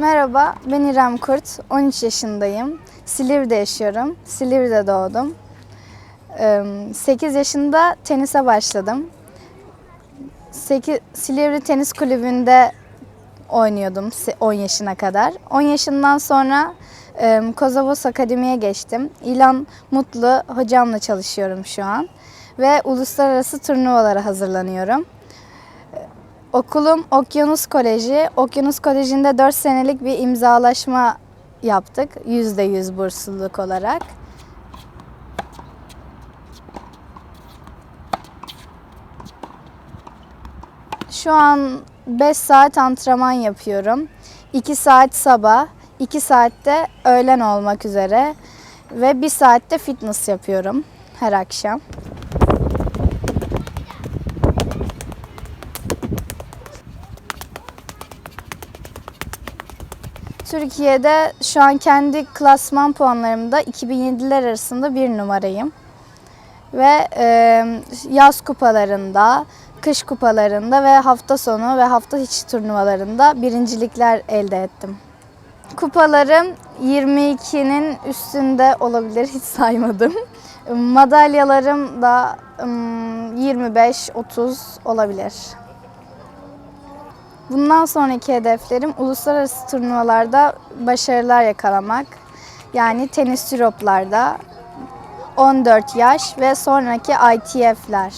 Merhaba, ben İrem Kurt. 13 yaşındayım. Silivri'de yaşıyorum. Silivri'de doğdum. 8 yaşında tenise başladım. 8, Silivri Tenis Kulübü'nde oynuyordum se- 10 yaşına kadar. 10 yaşından sonra Kozovos Akademi'ye geçtim. İlan Mutlu hocamla çalışıyorum şu an. Ve uluslararası turnuvalara hazırlanıyorum. Okulum Okyanus Koleji. Okyanus Koleji'nde 4 senelik bir imzalaşma yaptık. %100 bursluluk olarak. Şu an 5 saat antrenman yapıyorum. 2 saat sabah, 2 saatte öğlen olmak üzere ve 1 saatte fitness yapıyorum her akşam. Türkiye'de şu an kendi klasman puanlarımda 2007'ler arasında bir numarayım. Ve e, yaz kupalarında, kış kupalarında ve hafta sonu ve hafta içi turnuvalarında birincilikler elde ettim. Kupalarım 22'nin üstünde olabilir hiç saymadım. Madalyalarım da ım, 25-30 olabilir. Bundan sonraki hedeflerim uluslararası turnuvalarda başarılar yakalamak. Yani tenis Europe'larda 14 yaş ve sonraki ITF'ler.